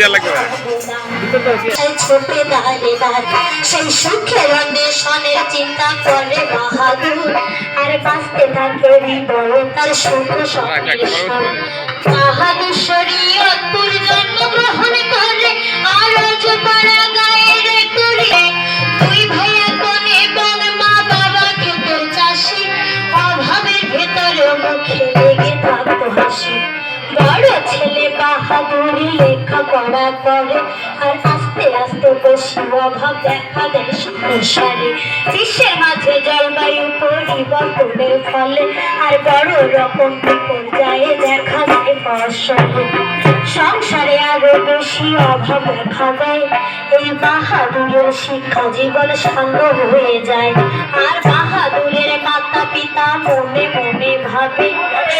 Chair লাগবে সেই সুখের অন্বেষণের চিন্তা করে বাহাদুর। আর বাঁচতে থাকে হৃদয় তার সুখ সংমিশ্রণ বাহাদুর শরীয়তপুর জন্মগ্রহণ করে আর পাড়া গায়ের তুলে। দুই ভাইয়া কোনে এবং মা বাবা খেতের চাষি। অভাবের ভেতরে মুখে লেগে থাকতো হাসি। ছেলে বাহাদুরি লেখা পড়া করে আর আস্তে আস্তে বেশি অভাব দেখা দেয় সংসারে বিশ্বের মাঝে জলবায়ু পরিবর্তনের ফলে আর বড় রকম বিপর্যয়ে দেখা দেয় ফসলে সংসারে আরও বেশি অভাব দেখা দেয় এই বাহাদুরের শিক্ষা জীবন সাঙ্গ হয়ে যায়। আর বাহাদুরের মাতা পিতা মনে মনে ভাবে,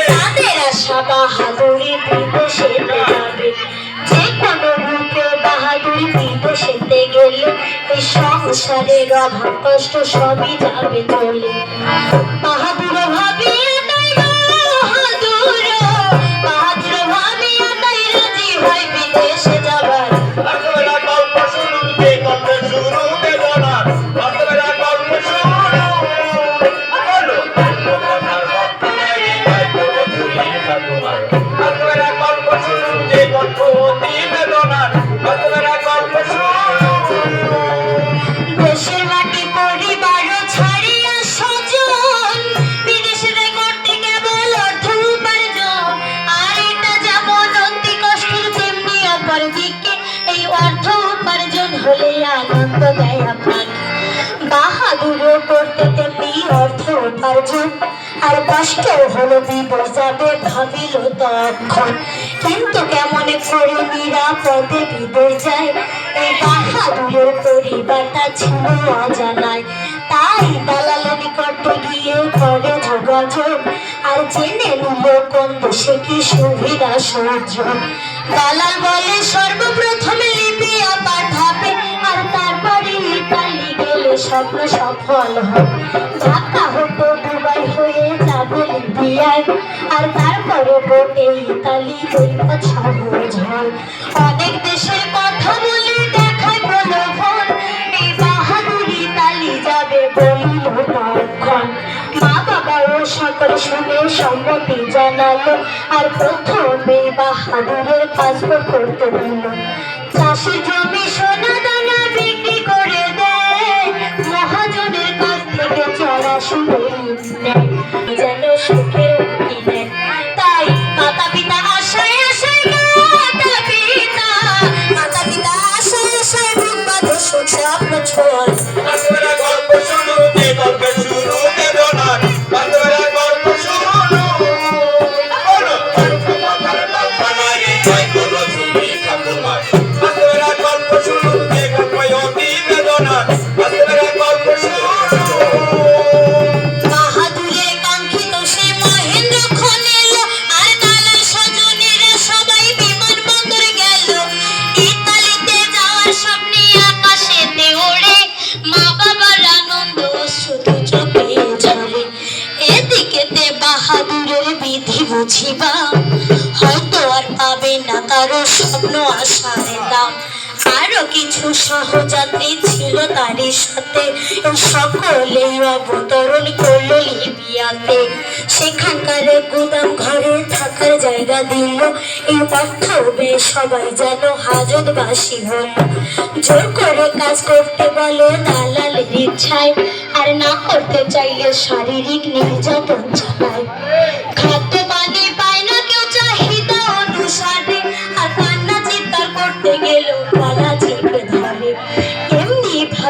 তাদের আশা বাহাদুরি এই সংসারের অভাব কষ্ট সবই যাবে চলে বাহাদুর ভাবিয়া নাই অর্থ উপার্জন হলে আনন্দ দেয় আপনাকে বাহাদুরও করতে তেমনি অর্থ উপার্জন। আর কষ্ট হলো বিপদ যাবে ভাবিল তখন। কিন্তু কেমন করে নিরাপদে বিদেশ যায়, এই বাহাদুরের পরিবারটা ছিল অজানায়। তাই দালালের নিকটে গিয়ে করে যোগাযোগ আর জেনে নিল কোন দেশে কি সুবিধা সুযোগ দালাল বলে, সর্বপ্রথমে লিবিয়া পাঠাবে আর তারপরে ইতালি গেলে স্বপ্ন সফল হবে। ঢাকা হতো দুবাই হয়ে যাবে লিবিয়ায় আর তারপরে বোটে ইতালি হয় অনেক দেশের শুনে সম্মতি জানালো। আর প্রথমে বাহাদুরের পাসপোর্ট করতে দিল চাষি জমি সোনা দানা বিক্রি করে দেয়। মহাজনের কাছ থেকে চড়া শুনে এদিকেতে বাহাদুরের বিধি বুঝিবা। হয়তো আর পাবে না কারও স্বপ্ন আশার দাম আরও কিছু সহযাত্রী ছিল তারই সাথে। এই সকলেই অবতরণ করল লিবিয়াতে। সেখানকার গুদাম ঘরে থাকার জায়গা দিল। এই অর্থ বেশ সবাই যেন হাজতবাসী হলো জোর করে কাজ করতে বলে দালালের ইচ্ছায়, আর না করতে চাইলে শারীরিক নির্যাতন চালায়।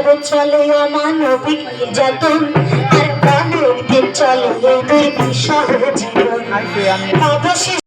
ভাবে চলে অমানবিক নির্যাতন আর অমরদের চলে এদের বিষয় জীবন। অবশেষে